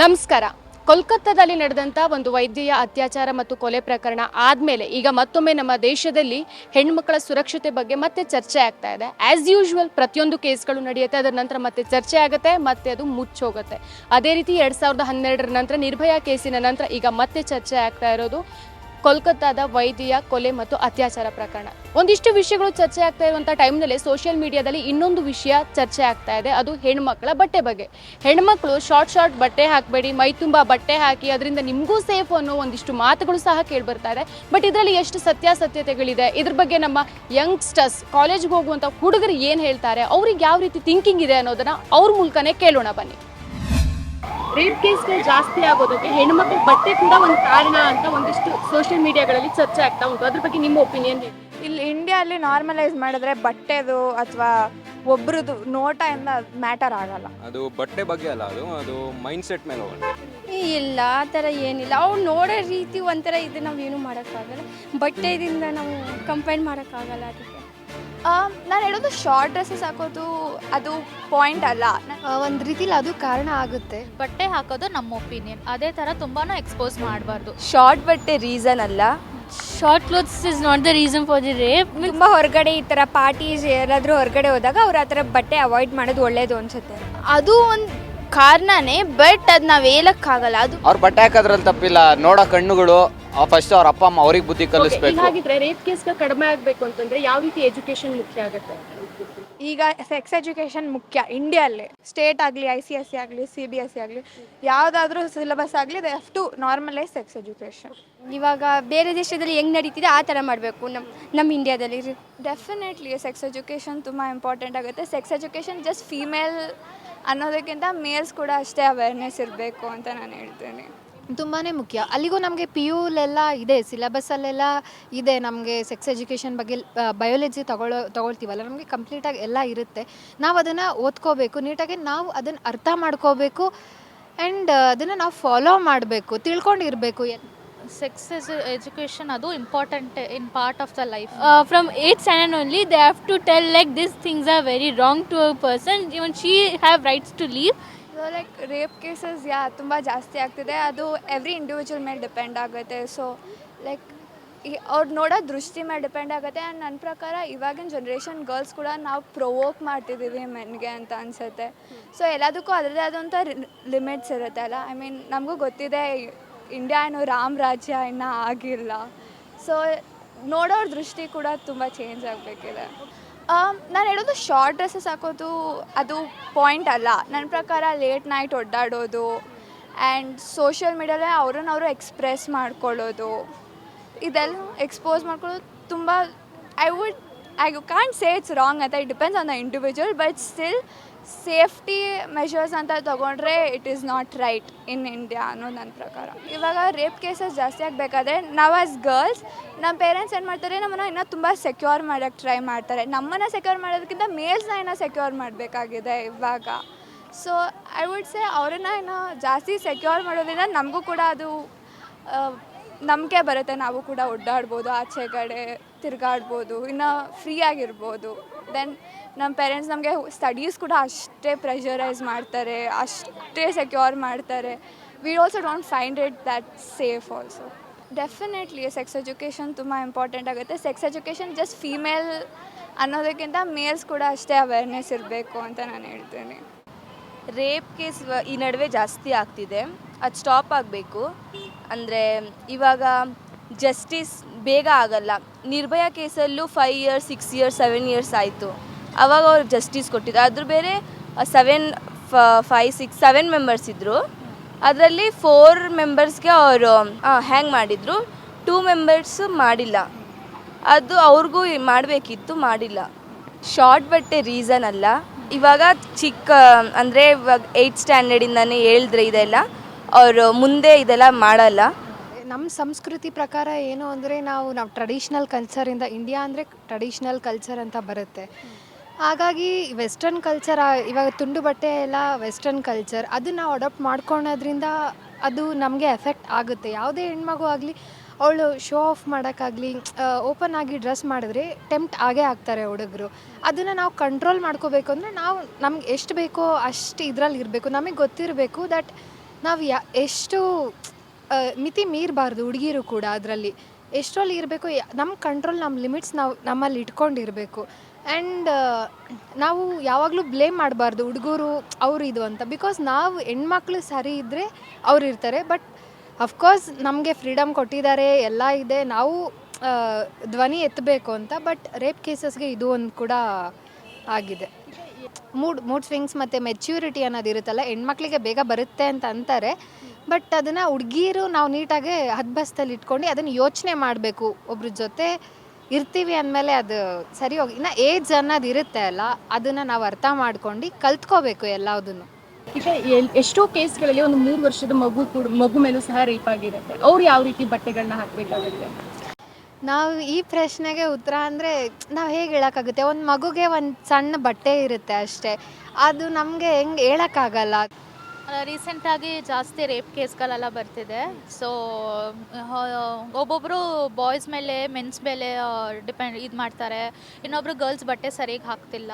ನಮಸ್ಕಾರ. ಕೋಲ್ಕತ್ತಾದಲ್ಲಿ ನಡೆದಂಥ ಒಂದು ವೈದ್ಯೆಯ ಅತ್ಯಾಚಾರ ಮತ್ತು ಕೊಲೆ ಪ್ರಕರಣ ಆದಮೇಲೆ ಈಗ ಮತ್ತೊಮ್ಮೆ ನಮ್ಮ ದೇಶದಲ್ಲಿ ಹೆಣ್ಮಕ್ಕಳ ಸುರಕ್ಷತೆ ಬಗ್ಗೆ ಮತ್ತೆ ಚರ್ಚೆ ಆಗ್ತಾ ಇದೆ. ಆ್ಯಸ್ ಯೂಶುವಲ್ ಪ್ರತಿಯೊಂದು ಕೇಸ್ಗಳು ನಡೆಯುತ್ತೆ, ಅದರ ನಂತರ ಮತ್ತೆ ಚರ್ಚೆ ಆಗುತ್ತೆ, ಮತ್ತೆ ಅದು ಮುಚ್ಚೋಗುತ್ತೆ ಅದೇ ರೀತಿ ಎರಡು ಸಾವಿರದ ಹನ್ನೆರಡರ ನಂತರ ನಿರ್ಭಯಾ ಕೇಸಿನ ನಂತರ ಈಗ ಮತ್ತೆ ಚರ್ಚೆ ಆಗ್ತಾ ಇರೋದು. ಕೋಲ್ಕತ್ತಾದ ವೈದ್ಯ, ಕೊಲೆ ಮತ್ತು ಅತ್ಯಾಚಾರ ಪ್ರಕರಣ. ಒಂದಿಷ್ಟು ವಿಷಯಗಳು ಚರ್ಚೆ ಆಗ್ತಾ ಇರುವಂಥ ಟೈಮ್ನಲ್ಲಿ ಸೋಷಿಯಲ್ ಮೀಡಿಯಾದಲ್ಲಿ ಇನ್ನೊಂದು ವಿಷಯ ಚರ್ಚೆ ಆಗ್ತಾ ಇದೆ. ಅದು ಹೆಣ್ಮಕ್ಳ ಬಟ್ಟೆ ಬಗ್ಗೆ. ಹೆಣ್ಮಕ್ಳು ಶಾರ್ಟ್ ಶಾರ್ಟ್ ಬಟ್ಟೆ ಹಾಕಬೇಡಿ, ಮೈ ತುಂಬ ಬಟ್ಟೆ ಹಾಕಿ, ಅದರಿಂದ ನಿಮಗೂ ಸೇಫ್ ಅನ್ನೋ ಒಂದಿಷ್ಟು ಮಾತುಗಳು ಸಹ ಕೇಳಿಬರ್ತಾ ಇದೆ. ಬಟ್ ಇದರಲ್ಲಿ ಎಷ್ಟು ಸತ್ಯಾಸತ್ಯತೆಗಳಿದೆ? ಇದ್ರ ಬಗ್ಗೆ ನಮ್ಮ ಯಂಗ್ಸ್ಟರ್ಸ್ ಕಾಲೇಜ್ಗೆ ಹೋಗುವಂಥ ಹುಡುಗರು ಏನು ಹೇಳ್ತಾರೆ? ಅವ್ರಿಗೆ ಯಾವ ರೀತಿ ಥಿಂಕಿಂಗ್ ಇದೆ ಅನ್ನೋದನ್ನ ಅವ್ರ ಮೂಲಕನೇ ಕೇಳೋಣ ಬನ್ನಿ. ರೇಪ್ ಕೇಸ್ಗಳು ಜಾಸ್ತಿ ಆಗೋದಕ್ಕೆ ಹೆಣ್ಮಕ್ಳು ಬಟ್ಟೆ ಕೂಡ ಒಂದು ಕಾರಣ ಅಂತ ಒಂದಿಷ್ಟು ಸೋಷಿಯಲ್ ಮೀಡಿಯಾಗಳಲ್ಲಿ ಚರ್ಚೆ ಆಗ್ತಾ ಉಂಟು. ಅದ್ರ ಬಗ್ಗೆ ನಿಮ್ಮ ಒಪಿನಿಯನ್ ಇಲ್ಲಿ ಇಂಡಿಯಾದಲ್ಲಿ ನಾರ್ಮಲೈಸ್ ಮಾಡಿದ್ರೆ ಬಟ್ಟೆದು ಅಥವಾ ಒಬ್ರದ್ದು ನೋಟ ಇಂದ ಮ್ಯಾಟರ್ ಆಗಲ್ಲ. ಅದು ಬಟ್ಟೆ ಬಗ್ಗೆ ಅಲ್ಲ ಅದು ಅದು ಮೈಂಡ್ ಸೆಟ್ ಮೇಲೆ ಹೋಗುತ್ತೆ. ಇಲ್ಲ ಆ ಥರ ಏನಿಲ್ಲ. ಅವ್ರು ನೋಡೋ ರೀತಿ ಒಂಥರ ಇದು ನಾವು ಏನು ಮಾಡೋಕ್ಕಾಗಲ್ಲ. ಬಟ್ಟೆದಿಂದ ನಾವು ಕಂಪೇರ್ ಮಾಡೋಕ್ಕಾಗಲ್ಲ ಅದಕ್ಕೆ. ನಾನು ಹೇಳೋದು ಶಾರ್ಟ್ ಡ್ರೆಸ್ಸಸ್ ಹಾಕೋದು ಅದು ಪಾಯಿಂಟ್ ಅಲ್ಲ. ಒಂದು ರೀತಿಲಿ ಅದು ಕಾರಣ ಆಗುತ್ತೆ. ಬಟ್ಟೆ ಹಾಕೋದು ನಮ್ಮ ಒಪಿನಿಯನ್ ಅದೇ ಥರ ತುಂಬಾ ಎಕ್ಸ್ಪೋಸ್ ಮಾಡಬಾರ್ದು. ಶಾರ್ಟ್ ಬಟ್ಟೆ ರೀಸನ್ ಅಲ್ಲ. Short clothes is not the reason for the rape ತುಂಬ ಹೊರಗಡೆ ಈ ಥರ ಪಾರ್ಟೀಸ್ ಯಾರಾದರೂ ಹೊರಗಡೆ ಹೋದಾಗ ಅವ್ರು ಆ ಥರ ಬಟ್ಟೆ ಅವಾಯ್ಡ್ ಮಾಡೋದು ಒಳ್ಳೇದು ಅನ್ಸುತ್ತೆ. ಅದು ಒಂದು ಕಾರಣನೇ ಬಟ್ ಅದು ನಾವು ಹೇಳಕ್ಕಾಗಲ್ಲ. ಅದು ಅವ್ರು ಬಟ್ಟೆ ಹಾಕೋದ್ರಲ್ಲಿ ತಪ್ಪಿಲ್ಲ. ನೋಡೋ ಕಣ್ಣುಗಳು ಫಸ್ಟ್ ಅವ್ರ ಅಪ್ಪ ಅಮ್ಮ ಅವ್ರಿಗೆ ಬುದ್ಧಿ ಕಲಿಸ್ಬೇಕು. ಹಾಗಿದ್ರೆ ರೇಪ್ ಕೇಸ್ಗಳು ಕಡಿಮೆ ಆಗಬೇಕು ಅಂತಂದ್ರೆ ಯಾವ ರೀತಿ ಎಜುಕೇಶನ್ ಮುಖ್ಯ ಆಗುತ್ತೆ? ಈಗ ಸೆಕ್ಸ್ ಎಜುಕೇಶನ್ ಮುಖ್ಯ ಇಂಡಿಯಲ್ಲಿ ಸ್ಟೇಟ್ ಆಗಲಿ ಐ ಸಿ ಎಸ್ ಸಿ ಆಗಲಿ ಸಿ ಬಿ ಎಸ್ ಸಿ ಆಗಲಿ ಯಾವುದಾದ್ರೂ ಸಿಲೆಬಸ್ ಆಗಲಿ they have to normalise sex education ಇವಾಗ ಬೇರೆ ದೇಶದಲ್ಲಿ ಹೆಂಗ್ ನಡೀತಿದೆ ಆ ಥರ ಮಾಡಬೇಕು ನಮ್ಮ ನಮ್ಮ ಇಂಡಿಯಾದಲ್ಲಿ ಡೆಫಿನೆಟ್ಲಿ ಸೆಕ್ಸ್ ಎಜುಕೇಷನ್ ತುಂಬ ಇಂಪಾರ್ಟೆಂಟ್ ಆಗುತ್ತೆ. ಸೆಕ್ಸ್ ಎಜುಕೇಷನ್ ಜಸ್ಟ್ ಫೀಮೇಲ್ ಅನ್ನೋದಕ್ಕಿಂತ ಮೇಲ್ಸ್ ಕೂಡ ಅಷ್ಟೇ ಅವೇರ್ನೆಸ್ ಇರಬೇಕು ಅಂತ ನಾನು ಹೇಳ್ತೀನಿ. ತುಂಬಾ ಮುಖ್ಯ. ಅಲ್ಲಿಗೂ ನಮಗೆ ಪಿ ಯುಲೆಲ್ಲ ಇದೆ ಸಿಲೆಬಸ್ಸಲ್ಲೆಲ್ಲ ಇದೆ. ನಮಗೆ ಸೆಕ್ಸ್ ಎಜುಕೇಷನ್ ಬಗ್ಗೆ ಬಯೋಲಜಿ ತಗೊಳ್ಳೋ ತಗೊಳ್ತೀವಲ್ಲ ನಮಗೆ ಕಂಪ್ಲೀಟಾಗಿ ಎಲ್ಲ ಇರುತ್ತೆ. ನಾವು ಅದನ್ನು ಓದ್ಕೋಬೇಕು. ನೀಟಾಗಿ ನಾವು ಅದನ್ನು ಅರ್ಥ ಮಾಡ್ಕೋಬೇಕು ಆ್ಯಂಡ್ ಅದನ್ನು ನಾವು ಫಾಲೋ ಮಾಡಬೇಕು ತಿಳ್ಕೊಂಡಿರಬೇಕು. ಸೆಕ್ಸ್ ಎಜುಕೇಷನ್ ಅದು important in part of the life from eight standard only they have to tell like this things are very wrong to a person even she have rights to live like rape cases ಯಾ ತುಂಬ ಜಾಸ್ತಿ ಆಗ್ತಿದೆ. ಅದು every individual ಮೇಲೆ depend ಆಗುತ್ತೆ. So like ಅವ್ರು ನೋಡೋ ದೃಷ್ಟಿ ಮೇಲೆ ಡಿಪೆಂಡ್ ಆಗುತ್ತೆ. ಆ್ಯಂಡ್ ನನ್ನ ಪ್ರಕಾರ ಇವಾಗಿನ ಜನ್ರೇಷನ್ ಗರ್ಲ್ಸ್ ಕೂಡ ನಾವು ಪ್ರೊವೋಕ್ ಮಾಡ್ತಿದ್ದೀವಿ ಮೆನ್ಗೆ ಅಂತ ಅನಿಸುತ್ತೆ. ಸೊ ಎಲ್ಲದಕ್ಕೂ ಅದರದೇ ಆದಂಥ ಲಿಮಿಟ್ಸ್ ಇರುತ್ತೆ ಅಲ್ಲ? ಐ ಮೀನ್ ನಮಗೂ ಗೊತ್ತಿದೆ ಇಂಡಿಯಾ ಏನು ರಾಮ್ ರಾಜ್ಯ ಇನ್ನೂ ಆಗಿಲ್ಲ. ಸೊ ನೋಡೋರ ದೃಷ್ಟಿ ಕೂಡ ತುಂಬ ಚೇಂಜ್ ಆಗಬೇಕಿದೆ. ನಾನು ಹೇಳೋದು ಶಾರ್ಟ್ ಡ್ರೆಸ್ಸಸ್ ಹಾಕೋದು ಅದು ಪಾಯಿಂಟ್ ಅಲ್ಲ. ನನ್ನ ಪ್ರಕಾರ ಲೇಟ್ ನೈಟ್ ಒಡ್ಡಾಡೋದು ಆ್ಯಂಡ್ ಸೋಷಿಯಲ್ ಮೀಡಿಯಾಲೆ ಅವ್ರನ್ನ ಅವರು ಎಕ್ಸ್ಪ್ರೆಸ್ ಮಾಡ್ಕೊಳ್ಳೋದು. ಇದೆಲ್ಲ ಎಕ್ಸ್ಪೋಸ್ ಮಾಡ್ಕೊಳ್ಳೋದು ತುಂಬ I would I can't say it's wrong ಅಂತ it depends on the individual but still safety measures ಅಂತ ತೊಗೊಂಡ್ರೆ it is not right in India ಅನ್ನೋ ನನ್ನ ಪ್ರಕಾರ. ಇವಾಗ ರೇಪ್ ಕೇಸಸ್ ಜಾಸ್ತಿ ಆಗಬೇಕಾದ್ರೆ ನಾವು ಆಸ್ ಗರ್ಲ್ಸ್ ನಮ್ಮ ಪೇರೆಂಟ್ಸ್ ಏನು ಮಾಡ್ತಾರೆ? ನಮ್ಮನ್ನು ಇನ್ನೂ ತುಂಬ ಸೆಕ್ಯೂರ್ ಮಾಡೋಕ್ಕೆ ಟ್ರೈ ಮಾಡ್ತಾರೆ. ನಮ್ಮನ್ನು ಸೆಕ್ಯೂರ್ ಮಾಡೋದಕ್ಕಿಂತ ಮೇಲ್ಸ್ನ ಇನ್ನೂ ಸೆಕ್ಯೂರ್ ಮಾಡಬೇಕಾಗಿದೆ ಇವಾಗ. ಸೊ ಐ ವುಡ್ ಸೇ ಅವ್ರನ್ನ ಇನ್ನೂ ಜಾಸ್ತಿ ಸೆಕ್ಯೂರ್ ಮಾಡೋದ್ರಿಂದ ನಮಗೂ ಕೂಡ ಅದು ನಂಬಿಕೆ ಬರುತ್ತೆ. ನಾವು ಕೂಡ ಒಡ್ಡಾಡ್ಬೋದು ಆಚೆ ಕಡೆ ತಿರುಗಾಡ್ಬೋದು, ಇನ್ನು ಫ್ರೀ ಆಗಿರ್ಬೋದು. ದೆನ್ ನಮ್ಮ ಪೇರೆಂಟ್ಸ್ ನಮಗೆ ಸ್ಟಡೀಸ್ ಕೂಡ ಅಷ್ಟೇ ಪ್ರೆಷರೈಸ್ ಮಾಡ್ತಾರೆ, ಅಷ್ಟೇ ಸೆಕ್ಯೂರ್ ಮಾಡ್ತಾರೆ. We also don't find it that safe also definitely sex education ತುಂಬ ಇಂಪಾರ್ಟೆಂಟ್ ಆಗುತ್ತೆ. ಸೆಕ್ಸ್ ಎಜುಕೇಷನ್ ಜಸ್ಟ್ ಫೀಮೇಲ್ ಅನ್ನೋದಕ್ಕಿಂತ ಮೇಲ್ಸ್ ಕೂಡ ಅಷ್ಟೇ ಅವೇರ್ನೆಸ್ ಇರಬೇಕು ಅಂತ ನಾನು ಹೇಳ್ತೇನೆ. ರೇಪ್ ಕೇಸ್ ಈ ನಡುವೆ ಜಾಸ್ತಿ ಆಗ್ತಿದೆ. ಅದು ಸ್ಟಾಪ್ ಆಗಬೇಕು. ಅಂದರೆ ಇವಾಗ ಜಸ್ಟಿಸ್ ಬೇಗ ಆಗಲ್ಲ. Nirbhaya ಕೇಸಲ್ಲೂ five years six years seven years ಆಯಿತು. ಅವಾಗ ಅವ್ರಿಗೆ ಜಸ್ಟಿಸ್ ಕೊಟ್ಟಿದ್ದು ಅದ್ರ ಬೇರೆ seven five six seven members ಇದ್ದರು ಅದರಲ್ಲಿ ಫೋರ್ ಮೆಂಬರ್ಸ್ಗೆ ಅವರು ಹ್ಯಾಂಗ್ ಮಾಡಿದರು. ಟೂ ಮೆಂಬರ್ಸು ಮಾಡಿಲ್ಲ. ಅದು ಅವ್ರಿಗೂ ಮಾಡಬೇಕಿತ್ತು, ಮಾಡಿಲ್ಲ. ಶಾರ್ಟ್ ಬಟ್ಟೆ ರೀಸನ್ ಅಲ್ಲ. ಇವಾಗ ಚಿಕ್ಕ, ಅಂದರೆ ಇವಾಗ ಏಯ್ಟ್ ಸ್ಟ್ಯಾಂಡರ್ಡಿಂದನೇ ಹೇಳಿದ್ರೆ ಇದೆಲ್ಲ. ಅವರು ಮುಂದೆ ಇದೆಲ್ಲ ಮಾಡಲ್ಲ. ನಮ್ಮ ಸಂಸ್ಕೃತಿ ಪ್ರಕಾರ ಏನು ಅಂದರೆ ನಾವು ನಾವು ಟ್ರೆಡಿಷ್ನಲ್ ಕಲ್ಚರಿಂದ ಇಂಡಿಯಾ ಅಂದರೆ ಟ್ರೆಡಿಷ್ನಲ್ ಕಲ್ಚರ್ ಅಂತ ಬರುತ್ತೆ. ಹಾಗಾಗಿ ವೆಸ್ಟರ್ನ್ ಕಲ್ಚರ್ ಇವಾಗ ತುಂಡು ಬಟ್ಟೆ ಎಲ್ಲ ವೆಸ್ಟರ್ನ್ ಕಲ್ಚರ್ ಅದು ನಾವು ಅಡಾಪ್ಟ್ ಮಾಡ್ಕೊಳೋದ್ರಿಂದ ಅದು ನಮಗೆ ಎಫೆಕ್ಟ್ ಆಗುತ್ತೆ. ಯಾವುದೇ ಹೆಣ್ಮಗು ಆಗಲಿ, ಅವಳು ಶೋ ಆಫ್ ಮಾಡೋಕ್ಕಾಗಲಿ ಓಪನ್ ಆಗಿ ಡ್ರೆಸ್ ಮಾಡಿದ್ರೆ ಟೆಂಪ್ಟ್ ಆಗೇ ಆಗ್ತಾರೆ ಹುಡುಗರು. ಅದನ್ನು ನಾವು ಕಂಟ್ರೋಲ್ ಮಾಡ್ಕೋಬೇಕು ಅಂದರೆ ನಾವು, ನಮ್ಗೆ ಎಷ್ಟು ಬೇಕೋ ಅಷ್ಟು ಇದರಲ್ಲಿ ಇರಬೇಕು. ನಮಗೆ ಗೊತ್ತಿರಬೇಕು ದಟ್ ನಾವು ಯಾ, ಎಷ್ಟು ಮಿತಿ ಮೀರಬಾರ್ದು, ಹುಡುಗಿರು ಕೂಡ ಅದರಲ್ಲಿ. ಎಷ್ಟರಲ್ಲಿ ಇರಬೇಕು ನಮ್ಮ ಕಂಟ್ರೋಲ್ ನಮ್ಮ ಲಿಮಿಟ್ಸ್ ನಾವು ನಮ್ಮಲ್ಲಿ ಇಟ್ಕೊಂಡಿರಬೇಕು. ಆ್ಯಂಡ್ ನಾವು ಯಾವಾಗಲೂ ಬ್ಲೇಮ್ ಮಾಡಬಾರ್ದು, ಹುಡುಗರು ಅವರು ಇದು ಅಂತ. ಬಿಕಾಸ್ ನಾವು ಹೆಣ್ಮಕ್ಳು ಸರಿ ಇದ್ದರೆ ಅವ್ರು ಇರ್ತಾರೆ. ಬಟ್ ಅಫ್ಕೋರ್ಸ್ ನಮಗೆ ಫ್ರೀಡಮ್ ಕೊಟ್ಟಿದ್ದಾರೆ, ಎಲ್ಲ ಇದೆ. ನಾವು ಧ್ವನಿ ಎತ್ತಬೇಕು ಅಂತ. ಬಟ್ ರೇಪ್ ಕೇಸಸ್ಗೆ ಇದು ಒಂದು ಕೂಡ ಆಗಿದೆ. ಮೂಡ್ ಮೂಡ್ ಸ್ವಿಂಗ್ಸ್ ಮತ್ತು ಮೆಚ್ಯೂರಿಟಿ ಅನ್ನೋದು ಇರುತ್ತಲ್ಲ, ಹೆಣ್ಮಕ್ಳಿಗೆ ಬೇಗ ಬರುತ್ತೆ ಅಂತ ಅಂತಾರೆ. ಬಟ್ ಅದನ್ನು ಹುಡುಗಿರು ನಾವು ನೀಟಾಗಿ ಹದ್ಬಸ್ತಲ್ಲಿ ಇಟ್ಕೊಂಡು ಅದನ್ನು ಯೋಚನೆ ಮಾಡಬೇಕು ಒಬ್ರ ಜೊತೆ ಇರ್ತೀವಿ ಅಂದಮೇಲೆ ಅದು ಸರಿ ಹೋಗಿ ಇನ್ನು ಏಜ್ ಅನ್ನೋದು ಇರುತ್ತೆ ಅಲ್ಲ ಅದನ್ನು ನಾವು ಅರ್ಥ ಮಾಡ್ಕೊಂಡು ಕಲ್ತ್ಕೋಬೇಕು ಎಲ್ಲದನ್ನು ಈಗ ಎಲ್- ಎಷ್ಟೋ ಕೇಸ್ಗಳಲ್ಲಿ ಒಂದು ಮೂರು ವರ್ಷದ ಮಗು ಕೂಡ ಮಗು ಮೇಲೂ ಸಹ ರೇಪ್ ಆಗಿರುತ್ತೆ. ಅವ್ರು ಯಾವ ರೀತಿ ಬಟ್ಟೆಗಳನ್ನ ಹಾಕಬೇಕಾಗುತ್ತೆ? ನಾವು ಈ ಪ್ರಶ್ನೆಗೆ ಉತ್ತರ ಅಂದರೆ ನಾವು ಹೇಗೆ ಹೇಳೋಕ್ಕಾಗುತ್ತೆ? ಒಂದು ಮಗುಗೆ ಒಂದು ಸಣ್ಣ ಬಟ್ಟೆ ಇರುತ್ತೆ ಅಷ್ಟೇ. ಅದು ನಮಗೆ ಹೆಂಗೆ ಹೇಳೋಕ್ಕಾಗಲ್ಲ. ರೀಸೆಂಟಾಗಿ ಜಾಸ್ತಿ ರೇಪ್ ಕೇಸ್ಗಳೆಲ್ಲ ಬರ್ತಿದೆ. ಸೊ ಒಬ್ಬೊಬ್ಬರು ಬಾಯ್ಸ್ ಮೇಲೆ, ಮೆನ್ಸ್ ಮೇಲೆ ಡಿಪೆಂಡ್ ಇದು ಮಾಡ್ತಾರೆ. ಇನ್ನೊಬ್ರು ಗರ್ಲ್ಸ್ ಬಟ್ಟೆ ಸರಿಯಾಗಿ ಹಾಕ್ತಿಲ್ಲ.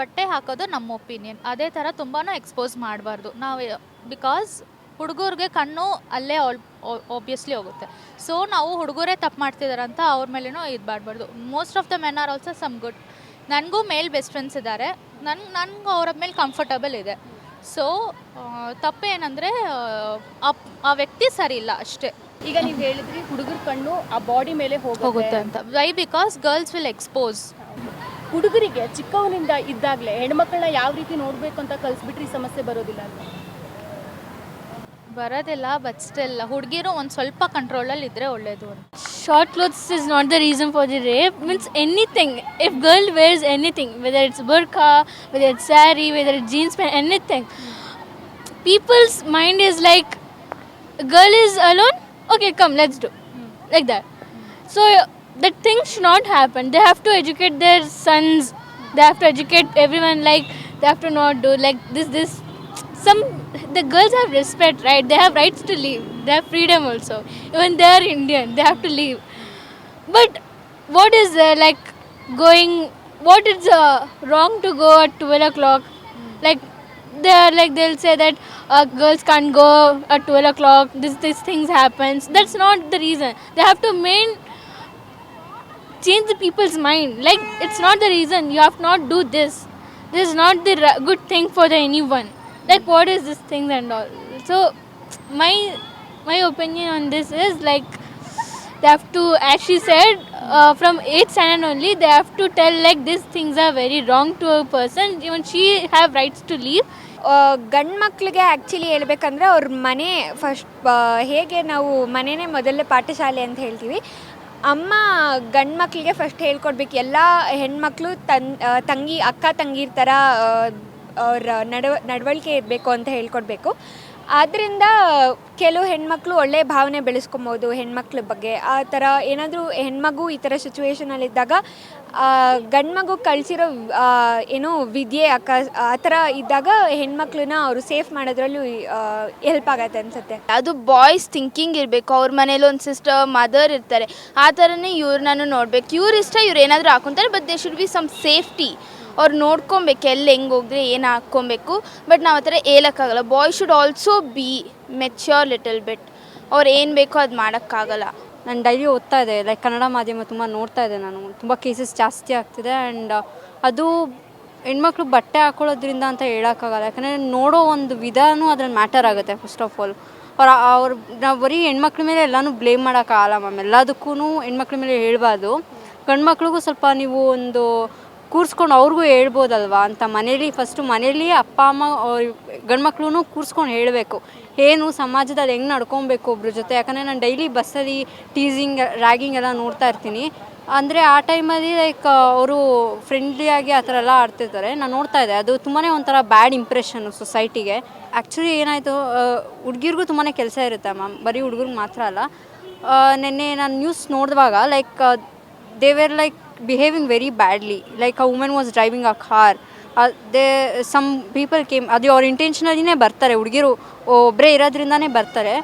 ಬಟ್ಟೆ ಹಾಕೋದು ನಮ್ಮ ಒಪಿನಿಯನ್. ಅದೇ ಥರ ತುಂಬಾ ಎಕ್ಸ್ಪೋಸ್ ಮಾಡಬಾರ್ದು. ನಾವು, ಬಿಕಾಸ್ ಹುಡುಗರಿಗೆ ಕಣ್ಣು ಅಲ್ಲೇ ಆಬ್ವಿಯಸ್ಲಿ ಹೋಗುತ್ತೆ. ಸೊ ನಾವು ಹುಡುಗರೇ ತಪ್ಪು ಮಾಡ್ತಿದ್ದಾರೆ ಅಂತ ಅವ್ರ ಮೇಲೇನೂ ಇದು ಮಾಡಬಾರ್ದು. Most of the men are also some good ನನಗೂ ಮೇಲ್ ಬೆಸ್ಟ್ ಫ್ರೆಂಡ್ಸ್ ಇದ್ದಾರೆ ನನ್ಗೆ ನನಗೂ ಅವ್ರ ಮೇಲೆ ಕಂಫರ್ಟಬಲ್ ಇದೆ. ಸೊ ತಪ್ಪೇನಂದರೆ ಆ ವ್ಯಕ್ತಿ ಸರಿ ಇಲ್ಲ ಅಷ್ಟೇ. ಈಗ ನೀವು ಹೇಳಿದ್ರಿ ಹುಡುಗರ ಕಣ್ಣು ಆ ಬಾಡಿ ಮೇಲೆ ಹೋಗುತ್ತೆ. ಅಂತ. Why because girls will expose ಹುಡುಗರಿಗೆ ಚಿಕ್ಕವನಿಂದ ಇದ್ದಾಗಲೇ ಹೆಣ್ಮಕ್ಳನ್ನ ಯಾವ ರೀತಿ ನೋಡಬೇಕು ಅಂತ ಕಲಿಸ್ಬಿಟ್ರೆ ಈ ಸಮಸ್ಯೆ ಬರೋದಿಲ್ಲ ಅಂತ ಬರೋದಿಲ್ಲ ಬಟ್ ಸ್ಟಿಲ್ ಹುಡುಗಿರು ಒಂದು ಸ್ವಲ್ಪ ಕಂಟ್ರೋಲಲ್ಲಿ ಇದ್ದರೆ ಒಳ್ಳೆಯದು ಅಂತ clothes clothes is not reason for the rape rape means anything if girl wears anything whether it's burqa whether it's sari whether it's jeans pant anything people's mind is like girl is alone okay come let's do like that so that thing should not happen they have to educate their sons they have to educate everyone like they have to not do like this this some the girls have respect right? They have rights to leave. They have freedom also. Even they are indian they have to leave. But what is uh, like going what is uh, wrong to go at 12 o'clock? Like they are like they'll say that uh, girls can't go at 12 o'clock. This this things happens. That's not the reason. They have to main change the people's mind. Like it's not the reason. You have not do this. This is not the good thing for the anyone like what is this thing and all so my my opinion on this is like they have to as she said uh, from 8th standard only they have to tell like these things are very wrong to a person even she have rights to leave ಗಂಡು ಮಕ್ಕಳಿಗೆ actually ಹೇಳ್ಬೇಕಂದ್ರೆ ಅವ್ರ ಮನೆ first ಹೇಗೆ ನಾವು ಮನೆಯೇ ಮೊದಲನೇ ಪಾಠಶಾಲೆ ಅಂತ ಹೇಳ್ತೀವಿ ಅಮ್ಮ ಗಂಡು ಮಕ್ಕಳಿಗೆ ಫಸ್ಟ್ ಹೇಳ್ಕೊಡ್ಬೇಕು ಎಲ್ಲ ಹೆಣ್ಮಕ್ಳು ತನ್ ತಂಗಿ ಅಕ್ಕ ತಂಗಿರ ಥರ ಅವ್ರ ನಡವ, ನಡವಳಿಕೆ ಇರಬೇಕು ಅಂತ ಹೇಳ್ಕೊಡ್ಬೇಕು. ಆದ್ದರಿಂದ ಕೆಲವು ಹೆಣ್ಮಕ್ಳು ಒಳ್ಳೆಯ ಭಾವನೆ ಬೆಳೆಸ್ಕೊಬೋದು ಹೆಣ್ಮಕ್ಳ ಬಗ್ಗೆ. ಆ ಥರ ಏನಾದರೂ ಹೆಣ್ಮಗು ಈ ಥರ ಸಿಚುವೇಶನಲ್ಲಿದ್ದಾಗ ಗಂಡು ಮಗು ಕಳಿಸಿರೋ ಏನು ವಿದ್ಯೆ ಅಕ, ಆ ಥರ ಇದ್ದಾಗ ಹೆಣ್ಮಕ್ಳನ್ನ ಅವರು ಸೇಫ್ ಮಾಡೋದ್ರಲ್ಲೂ ಹೆಲ್ಪ್ ಆಗತ್ತೆ ಅನ್ಸುತ್ತೆ. ಅದು ಬಾಯ್ಸ್ ಥಿಂಕಿಂಗ್ ಇರಬೇಕು. ಅವ್ರ ಮನೇಲಿ ಒಂದು ಸಿಸ್ಟರ್, ಮದರ್ ಇರ್ತಾರೆ. ಆ ಥರನೇ ಇವ್ರನ್ನೂ ನೋಡ್ಬೇಕು. ಇವ್ರ ಇಷ್ಟ, ಇವ್ರು ಏನಾದರೂ ಹಾಕೊತಾರೆ, but they should be some safety ಅವ್ರು ನೋಡ್ಕೊಬೇಕು, ಎಲ್ಲಿ ಹೆಂಗೆ ಹೋಗಿದ್ರೆ ಏನು ಹಾಕ್ಕೊಬೇಕು. ಬಟ್ ನಾವು ಆ ಥರ ಹೇಳೋಕ್ಕಾಗಲ್ಲ boy should also be mature little bit ಅವ್ರು ಏನು ಬೇಕೋ ಅದು ಮಾಡೋಕ್ಕಾಗಲ್ಲ ನಾನು ಡೈಲಿ ಓದ್ತಾ ಇದೆ ಲೈಕ್ ಕನ್ನಡ ಮಾಧ್ಯಮ ತುಂಬ ನೋಡ್ತಾ ಇದೆ ನಾನು. ತುಂಬ ಕೇಸಸ್ ಜಾಸ್ತಿ ಆಗ್ತಿದೆ ಆ್ಯಂಡ್ ಅದು ಹೆಣ್ಮಕ್ಳು ಬಟ್ಟೆ ಹಾಕೊಳ್ಳೋದ್ರಿಂದ ಅಂತ ಹೇಳೋಕ್ಕಾಗಲ್ಲ ಯಾಕಂದರೆ ನೋಡೋ ಒಂದು ವಿಧಾನೂ ಅದ್ರಲ್ಲಿ ಮ್ಯಾಟರ್ ಆಗುತ್ತೆ ಫಸ್ಟ್ ಆಫ್ ಆಲ್ ಅವ್ರು ಅವ್ರು, ನಾವು ಬರೀ ಹೆಣ್ಮಕ್ಳ ಮೇಲೆ ಎಲ್ಲನೂ ಬ್ಲೇಮ್ ಮಾಡೋಕ್ಕಾಗಲ್ಲ ಮ್ಯಾಮ್ ಎಲ್ಲದಕ್ಕೂ ಹೆಣ್ಮಕ್ಳ ಮೇಲೆ ಹೇಳ್ಬಾರ್ದು. ಗಂಡ್ಮಕ್ಳಿಗೂ ಸ್ವಲ್ಪ ನೀವು ಒಂದು ಕೂರಿಸ್ಕೊಂಡು ಅವ್ರಿಗೂ ಹೇಳ್ಬೋದಲ್ವಾ? ಅಂತ ಮನೇಲಿ ಫಸ್ಟು ಮನೇಲಿ ಅಪ್ಪ, ಅಮ್ಮ ಗಂಡ್ಮಕ್ಳು ಕೂರಿಸ್ಕೊಂಡು ಹೇಳಬೇಕು. ಏನು ಸಮಾಜದಲ್ಲಿ ಹೆಂಗೆ ನಡ್ಕೊಬೇಕು ಒಬ್ರ ಜೊತೆ? ಯಾಕಂದರೆ ನಾನು ಡೈಲಿ ಬಸ್ಸಲ್ಲಿ ಟೀಸಿಂಗ್ ರ್ಯಾಗಿಂಗ್ ಎಲ್ಲ ನೋಡ್ತಾ ಇರ್ತೀನಿ. ಅಂದರೆ ಆ ಟೈಮಲ್ಲಿ ಲೈಕ್ ಅವರು ಫ್ರೆಂಡ್ಲಿಯಾಗಿ ಆ ಥರ ಎಲ್ಲ ಆಡ್ತಿರ್ತಾರೆ. ನಾನು ನೋಡ್ತಾ ಇದ್ದೆ. ಅದು ತುಂಬಾ ಒಂಥರ ಬ್ಯಾಡ್ ಇಂಪ್ರೆಷನ್ನು ಸೊಸೈಟಿಗೆ ಆ್ಯಕ್ಚುಲಿ ಏನಾಯಿತು ಹುಡುಗಿರ್ಗೂ ತುಂಬಾ ಕೆಲಸ ಇರುತ್ತೆ ಮ್ಯಾಮ್ ಬರೀ ಹುಡುಗರಿಗೆ ಮಾತ್ರ ಅಲ್ಲ. ನಿನ್ನೆ ನಾನು ನ್ಯೂಸ್ ನೋಡಿದಾಗ like they were like behaving very badly like a women was driving a car they some people came ಅದು ಅವ್ರ ಇಂಟೆನ್ಷನಲ್ಲಿನೇ ಬರ್ತಾರೆ, ಹುಡುಗಿರು ಒಬ್ಬರೇ ಇರೋದ್ರಿಂದನೇ ಬರ್ತಾರೆ.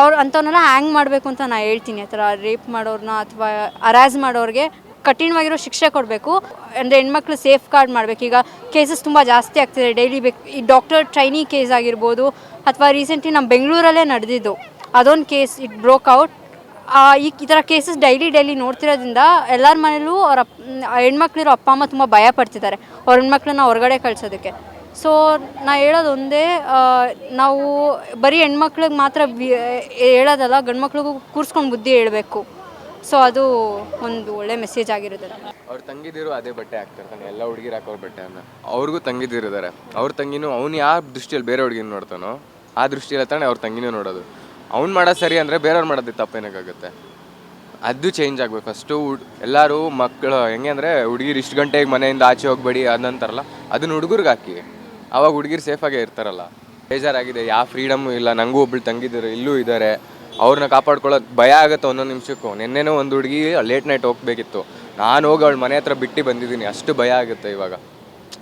ಅವ್ರು ಅಂಥವ್ರನ್ನೆಲ್ಲ ಹ್ಯಾಂಗ್ ಮಾಡಬೇಕು ಅಂತ ನಾನು ಹೇಳ್ತೀನಿ. ಆ ಥರ ರೇಪ್ ಮಾಡೋರನ್ನ ಅಥವಾ ಅರಾಜ್ ಮಾಡೋರಿಗೆ ಕಠಿಣವಾಗಿರೋ ಶಿಕ್ಷೆ ಕೊಡಬೇಕು. ಅಂದರೆ ಹೆಣ್ಮಕ್ಳು ಸೇಫ್ ಗಾರ್ಡ್ ಮಾಡಬೇಕು. ಈಗ ಕೇಸಸ್ ತುಂಬ ಜಾಸ್ತಿ ಆಗ್ತಿದೆ. ಡೈಲಿ ಬೇಕು ಈ ಡಾಕ್ಟರ್ ಟ್ರೈನಿ ಕೇಸ್ ಆಗಿರ್ಬೋದು, ಅಥವಾ ರೀಸೆಂಟ್ಲಿ ನಮ್ಮ ಬೆಂಗಳೂರಲ್ಲೇ ನಡೆದಿದ್ದು. ಅದೊಂದು ಕೇಸ್ ಇಟ್ ಬ್ರೋಕ್ ಔಟ್ ಈ ಈ ಥರ ಕೇಸಸ್ ಡೈಲಿ ಡೈಲಿ ನೋಡ್ತಿರೋದ್ರಿಂದ ಎಲ್ಲರ ಮನೇಲೂ ಅವ್ರ ಹೆಣ್ಮಕ್ಳಿರೋ ಅಪ್ಪ ಅಮ್ಮ ತುಂಬ ಭಯ ಪಡ್ತಿದ್ದಾರೆ. ಅವ್ರ ಹೆಣ್ಮಕ್ಳನ್ನ ಹೊರಗಡೆ ಕಳ್ಸೋದಕ್ಕೆ. ಸೊ ನಾ ಹೇಳೋದು ಒಂದೇ ಆ, ನಾವು ಬರೀ ಹೆಣ್ಮಕ್ಳಿಗೆ ಮಾತ್ರ ಹೇಳೋದಲ್ಲ ಗಂಡು ಮಕ್ಳಿಗೂ ಕೂರಿಸ್ಕೊಂಡು ಬುದ್ಧಿ ಹೇಳಬೇಕು. ಸೊ ಅದು ಒಂದು ಒಳ್ಳೆ ಮೆಸೇಜ್ ಆಗಿರುತ್ತೆ ಅವ್ರ ತಂಗಿದಿರು ಅದೇ ಬಟ್ಟೆ ಹಾಕ್ತಿರ್ತಾನೆ. ಎಲ್ಲ ಹುಡುಗಿರು ಬಟ್ಟೆ ಅಂತ ಅವ್ರಿಗೂ ತಂಗಿದಿರಿದ್ದಾರೆ ಅವ್ರ ತಂಗಿನೂ ಅವ್ನು ಯಾವ ದೃಷ್ಟಿಯಲ್ಲಿ ಬೇರೆ ಹುಡುಗಿನ ನೋಡ್ತಾನೋ ಆ ದೃಷ್ಟಿಯಲ್ಲಿ ತಾನೆ ಅವ್ರ ತಂಗಿನೂ ನೋಡೋದು. ಅವ್ನು ಮಾಡೋದು ಸರಿ ಅಂದರೆ ಬೇರೆಯವ್ರು ಮಾಡೋದು ತಪ್ಪೇನಾಗುತ್ತೆ ಅದು ಚೇಂಜ್ ಆಗಬೇಕು. ಫಸ್ಟು ಎಲ್ಲರೂ ಮಕ್ಕಳು ಹೆಂಗೆ ಅಂದರೆ ಹುಡುಗಿರು ಇಷ್ಟು ಗಂಟೆಗೆ ಮನೆಯಿಂದ ಆಚೆ ಹೋಗ್ಬೇಡಿ ಅದಂತಾರಲ್ಲ ಅದನ್ನ ಹುಡುಗರಿಗೆ ಹಾಕಿ. ಅವಾಗ ಹುಡುಗಿರು ಸೇಫಾಗೇ ಇರ್ತಾರಲ್ಲ. ಬೇಜಾರಾಗಿದೆ ಯಾವ ಫ್ರೀಡಮ್ಮು ಇಲ್ಲ ನನಗೂ ಒಬ್ಳು ತಂಗಿದ್ರು, ಇಲ್ಲೂ ಇದ್ದಾರೆ ಅವ್ರನ್ನ ಕಾಪಾಡ್ಕೊಳ್ಳೋದು ಭಯ ಆಗುತ್ತೆ ಒಂದೊಂದು ನಿಮಿಷಕ್ಕೂ. ನಿನ್ನೆನೂ ಒಂದು ಹುಡುಗಿ ಲೇಟ್ ನೈಟ್ ಹೋಗಬೇಕಿತ್ತು. ನಾನು ಹೋಗಿ ಅವಳ ಮನೆ ಹತ್ರ ಬಿಟ್ಟು ಬಂದಿದ್ದೀನಿ. ಅಷ್ಟು ಭಯ ಆಗುತ್ತೆ ಇವಾಗ.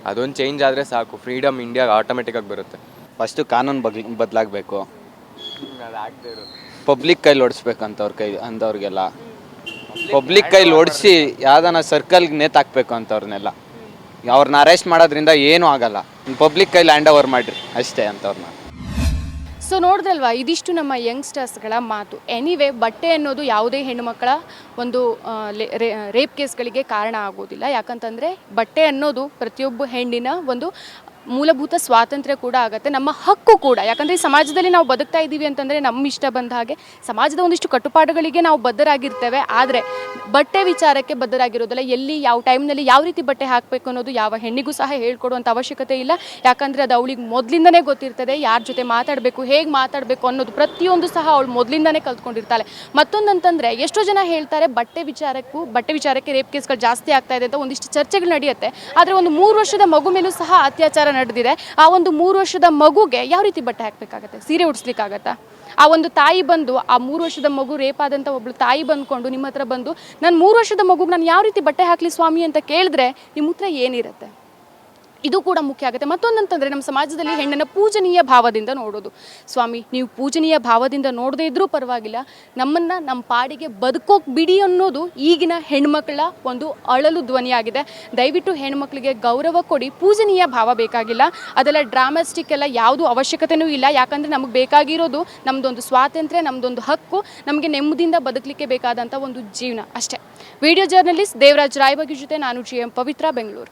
ಅದೊಂದು ಚೇಂಜ್ ಆದರೆ ಸಾಕು. ಫ್ರೀಡಮ್ ಇಂಡಿಯಾಗೆ ಆಟೋಮೆಟಿಕ್ಕಾಗಿ ಬರುತ್ತೆ. ಫಸ್ಟು ಕಾನೂನು ಬಗ್ ಬದಲಾಗಬೇಕು. ಪಬ್ಲಿಕ್ ಕೈಲಿ ಓಡಿಸ್ಬೇಕಂತ ಅವ್ರ ಕೈ ಅಂಥವ್ರಿಗೆಲ್ಲ ಪಬ್ಲಿಕ್ ಕೈಲಿ ಓಡಿಸಿ ಯಾವ್ದಾನ ಸರ್ಕಲ್ಗೆ ನೇತಾಕ್ಬೇಕು ಅಂತವ್ರನ್ನೆಲ್ಲ ಅವ್ರನ್ನ ಅರೆಸ್ಟ್ ಮಾಡೋದ್ರಿಂದ ಏನೂ ಆಗಲ್ಲ. ಪಬ್ಲಿಕ್ ಕೈಲಿ ಹ್ಯಾಂಡ್ ಓವರ್ ಮಾಡಿರಿ ಅಷ್ಟೇ ಅಂಥವ್ರನ್ನ ಸೊ ನೋಡ್ದಲ್ವಾ ಇದಿಷ್ಟು ನಮ್ಮ ಯಂಗ್ಸ್ಟರ್ಸ್ಗಳ ಮಾತು. ಎನಿವೆ ಬಟ್ಟೆ ಅನ್ನೋದು ಯಾವುದೇ ಹೆಣ್ಣುಮಕ್ಕಳ ಒಂದು ರೇಪ್ ಕೇಸ್ಗಳಿಗೆ ಕಾರಣ ಆಗೋದಿಲ್ಲ. ಯಾಕಂತಂದರೆ ಬಟ್ಟೆ ಅನ್ನೋದು ಪ್ರತಿಯೊಬ್ಬ ಹೆಣ್ಣಿನ ಒಂದು ಮೂಲಭೂತ ಸ್ವಾತಂತ್ರ್ಯ ಕೂಡ ಆಗುತ್ತೆ, ನಮ್ಮ ಹಕ್ಕು ಕೂಡ. ಯಾಕಂದರೆ ಸಮಾಜದಲ್ಲಿ ನಾವು ಬದುಕ್ತಾ ಇದ್ದೀವಿ ಅಂತಂದರೆ ನಮ್ಮ ಇಷ್ಟ ಬಂದ ಹಾಗೆ ಸಮಾಜದ ಒಂದಿಷ್ಟು ಕಟ್ಟುಪಾಡುಗಳಿಗೆ ನಾವು ಬದ್ಧರಾಗಿರ್ತೇವೆ. ಆದರೆ ಬಟ್ಟೆ ವಿಚಾರಕ್ಕೆ ಬದ್ಧರಾಗಿರೋದಿಲ್ಲ, ಎಲ್ಲಿ, ಯಾವ ಟೈಮ್ನಲ್ಲಿ ಯಾವ ರೀತಿ ಬಟ್ಟೆ ಹಾಕಬೇಕು ಅನ್ನೋದು ಯಾವ ಹೆಣ್ಣಿಗೂ ಸಹ ಹೇಳ್ಕೊಡುವಂಥ ಅವಶ್ಯಕತೆ ಇಲ್ಲ. ಯಾಕಂದರೆ ಅದು ಅವಳಿಗೆ ಮೊದಲಿಂದನೇ ಗೊತ್ತಿರ್ತದೆ, ಯಾರ ಜೊತೆ ಮಾತಾಡಬೇಕು, ಹೇಗೆ ಮಾತಾಡಬೇಕು ಅನ್ನೋದು ಪ್ರತಿಯೊಂದು ಸಹ ಅವಳು ಮೊದಲಿಂದನೇ ಕಲ್ತ್ಕೊಂಡಿರ್ತಾಳೆ. ಮತ್ತೊಂದು ಅಂತಂದರೆ ಎಷ್ಟೋ ಜನ ಹೇಳ್ತಾರೆ, ಬಟ್ಟೆ ವಿಚಾರಕ್ಕೂ, ಬಟ್ಟೆ ವಿಚಾರಕ್ಕೆ ರೇಪ್ ಕೇಸ್ಗಳು ಜಾಸ್ತಿ ಆಗ್ತಾ ಇದೆ ಅಂತ ಒಂದಿಷ್ಟು ಚರ್ಚೆಗಳು ನಡೆಯುತ್ತೆ. ಆದರೆ ಒಂದು ಮೂರು ವರ್ಷದ ಮಗು ಮೇಲೂ ಸಹ ಅತ್ಯಾಚಾರ ನಡೆದಿದೆ. ಆ ಒಂದು ಮೂರು ವರ್ಷದ ಮಗುಗೆ ಯಾವ ರೀತಿ ಬಟ್ಟೆ ಹಾಕಬೇಕಾಗತ್ತೆ? ಸೀರೆ ಉಡಿಸ್ಲಿಕ್ಕಾಗತ್ತಾ? ಆ ಒಂದು ತಾಯಿ ಬಂದು, ಆ ಮೂರು ವರ್ಷದ ಮಗು ರೇಪ್ ಆದಂಥ ಒಬ್ಳು ತಾಯಿ ಬಂದ್ಕೊಂಡು ನಿಮ್ಮ ಹತ್ರ ಬಂದು, ನಾನು ಮೂರು ವರ್ಷದ ಮಗುಗೆ ನಾನು ಯಾವ ರೀತಿ ಬಟ್ಟೆ ಹಾಕಲಿ ಸ್ವಾಮಿ ಅಂತ ಕೇಳಿದ್ರೆ ನಿಮ್ಮ ಹತ್ರ ಏನಿರುತ್ತೆ? ಇದು ಕೂಡ ಮುಖ್ಯ ಆಗುತ್ತೆ. ಮತ್ತೊಂದಂತಂದರೆ ನಮ್ಮ ಸಮಾಜದಲ್ಲಿ ಹೆಣ್ಣನ್ನು ಪೂಜನೀಯ ಭಾವದಿಂದ ನೋಡೋದು. ಸ್ವಾಮಿ, ನೀವು ಪೂಜನೀಯ ಭಾವದಿಂದ ನೋಡದೇ ಇದ್ರೂ ಪರವಾಗಿಲ್ಲ. ನಮ್ಮನ್ನು ನಮ್ಮ ಪಾಡಿಗೆ ಬದುಕೋಕ್ ಬಿಡಿ ಅನ್ನೋದು ಈಗಿನ ಹೆಣ್ಮಕ್ಳ ಒಂದು ಅಳಲು ಧ್ವನಿಯಾಗಿದೆ. ದಯವಿಟ್ಟು ಹೆಣ್ಮಕ್ಳಿಗೆ ಗೌರವ ಕೊಡಿ. ಪೂಜನೀಯ ಭಾವ ಬೇಕಾಗಿಲ್ಲ. ಅದೆಲ್ಲ ಡ್ರಾಮಾಸ್ಟಿಕ್ ಎಲ್ಲ ಯಾವುದು ಅವಶ್ಯಕತೆನೂ ಇಲ್ಲ. ಯಾಕಂದರೆ ನಮಗೆ ಬೇಕಾಗಿರೋದು ನಮ್ಮದೊಂದು ಸ್ವಾತಂತ್ರ್ಯ ನಮ್ಮದೊಂದು ಹಕ್ಕು. ನಮಗೆ ನೆಮ್ಮದಿಯಿಂದ ಬದುಕಲಿಕ್ಕೆ ಬೇಕಾದಂಥ ಒಂದು ಜೀವನ ಅಷ್ಟೇ. ವಿಡಿಯೋ ಜರ್ನಲಿಸ್ಟ್ ದೇವರಾಜ್ ರಾಯಬಗಿ ಜೊತೆ ನಾನು ಜಿ ಎಂ ಪವಿತ್ರ, ಬೆಂಗಳೂರು.